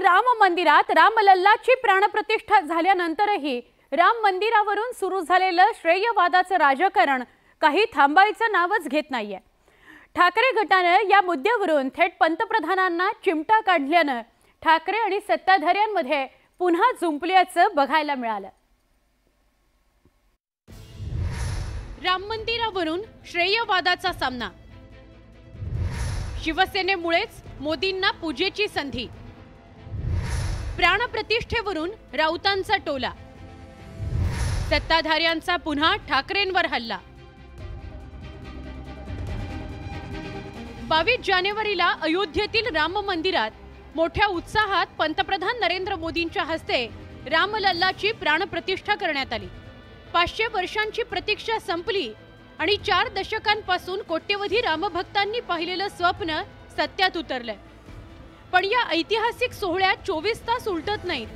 राम मंदिरात रामलल्लाची प्राणप्रतिष्ठा झाल्यानंतरही राम मंदिरावरून सुरू झालेलं श्रेयवादाचं राजकारण काही थांबायचं नावच घेत नाहीये. ठाकरे गटानं या मुद्द्यावरून थेट पंतप्रधानांना चिमटा काढल्यानं ठाकरे आणि सत्ताधाऱ्यांमध्ये पुन्हा जुंपल्याचं बघायला मिळालं. राम मंदिरावरून श्रेयवादाचा सामना. शिवसेनेमुळेच मोदींना पूजेची संधी. प्राणप्रतिष्ठेवरून राऊतांचा टोला. सत्ताधाऱ्यांचा पुन्हा ठाकरेंवर हल्ला. बावीस जानेवारीला अयोध्येतील राम मंदिरात मोठ्या उत्साहात पंतप्रधान नरेंद्र मोदींच्या हस्ते रामलल्लाची प्राणप्रतिष्ठा करण्यात आली. पाचशे वर्षांची प्रतीक्षा संपली आणि चार दशकांपासून कोट्यवधी रामभक्तांनी पाहिलेलं स्वप्न सत्यात उतरलंय. पण या ऐतिहासिक सोहळ्यात चोवीस तास उलटत नाहीत.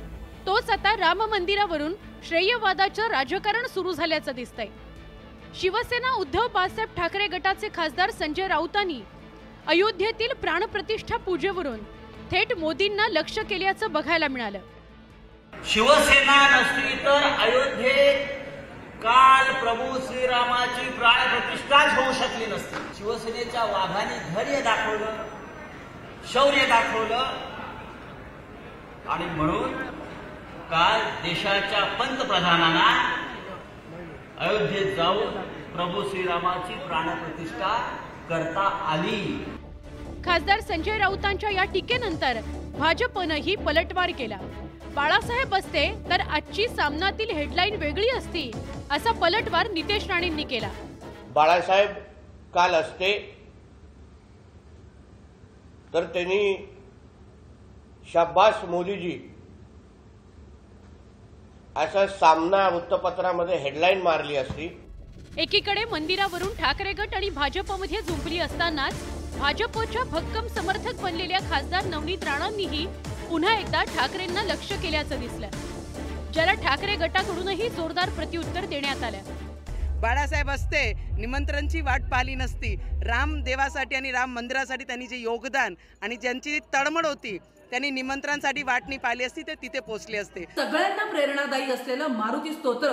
तोच आता राम मंदिरावरून श्रेयवादाचं राजकारण सुरू झाल्याचं दिसतंय. शिवसेना उद्धव बाळासाहेब ठाकरे गटाचे खासदार संजय राऊतांनी अयोध्येतील प्राणप्रतिष्ठा पूजेवरून थेट मोदींना लक्ष केल्याचं बघायला मिळालं. शिवसेना नसती तर अयोध्येत काल प्रभू श्रीरामाची प्राणप्रतिष्ठाच होऊ शकली नसती. शिवसेनेच्या वाघाने धैर्य दाखवलं. शौर्य दाखवलं. आणि म्हणून काल देशाच्या पंतप्रधानांना अयोध्येत जाऊन प्रभू श्रीरामाची प्राणप्रतिष्ठा करता आली. खासदार संजय राऊतांच्या या टीकेनंतर भाजपनंही पलटवार केला. बाळासाहेब असते तर आजची सामनातील हेडलाईन वेगळी असती असा पलटवार नितेश राणेंनी केला. बाळासाहेब काल असते तर त्यांनी शाब्बास मोदीजी असा सामना वृत्तपत्रामध्ये हेडलाईन मारली असती. एकीकडे मंदिरावरून ठाकरे गट आणि भाजपमध्ये झुंपली असतानाच भाजपच्या भक्कम समर्थक बनलेल्या खासदार नवनीत राणांनीही पुन्हा एकदा ठाकरेंना लक्ष केल्याचं दिसलं. ज्याला ठाकरे गटाकडूनही जोरदार प्रत्युत्तर देण्यात आलं. बाळासाहेब असते निमंत्रणची वाट पाहिली नसती. राम देवासाठी आणि राम मंदिरासाठी त्यांनी जे योगदान आणि ज्यांची तळमळ होती त्यांनी निमंत्रणासाठी वाटणी पाहिली असती ते तिथे पोचले असते. सगळ्यांना प्रेरणादायी असलेलं मारुती स्तोत्र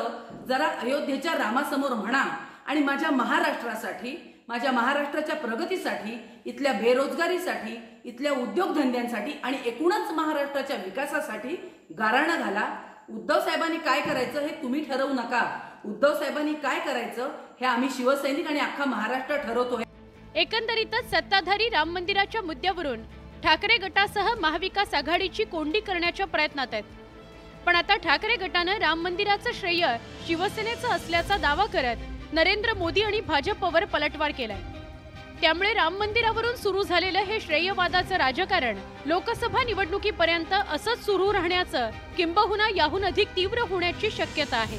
जरा अयोध्येच्या रामासमोर म्हणा आणि माझ्या महाराष्ट्रासाठी माझ्या महाराष्ट्राच्या प्रगतीसाठी इथल्या बेरोजगारीसाठी इथल्या उद्योगधंद्यांसाठी आणि एकूणच महाराष्ट्राच्या विकासासाठी गाराणं घाला. उद्धव साहेबांनी काय करायचं हे तुम्ही ठरवू नका. उद्धव साहेबांनी काय करायचं हे आम्ही शिवसैनिक आणि अख्खा महाराष्ट्र ठरवतोय. एकंदरीतच सत्ताधारी राम मंदिराच्या मुद्द्यावरून ठाकरे गटासह महाविकास आघाडीची कोंडी करण्याच्या प्रयत्नात आहेत. पण आता ठाकरे गटानं राम मंदिराचं श्रेय शिवसेनेचं असल्याचा दावा करत नरेंद्र मोदी आणि भाजपवर पलटवार केलाय. त्यामुळे राम मंदिरावरून सुरू झालेलं हे श्रेयवादाचं राजकारण लोकसभा निवडणुकीपर्यंत असंच सुरू राहण्याचं किंबहुना याहून अधिक तीव्र होण्याची शक्यता आहे.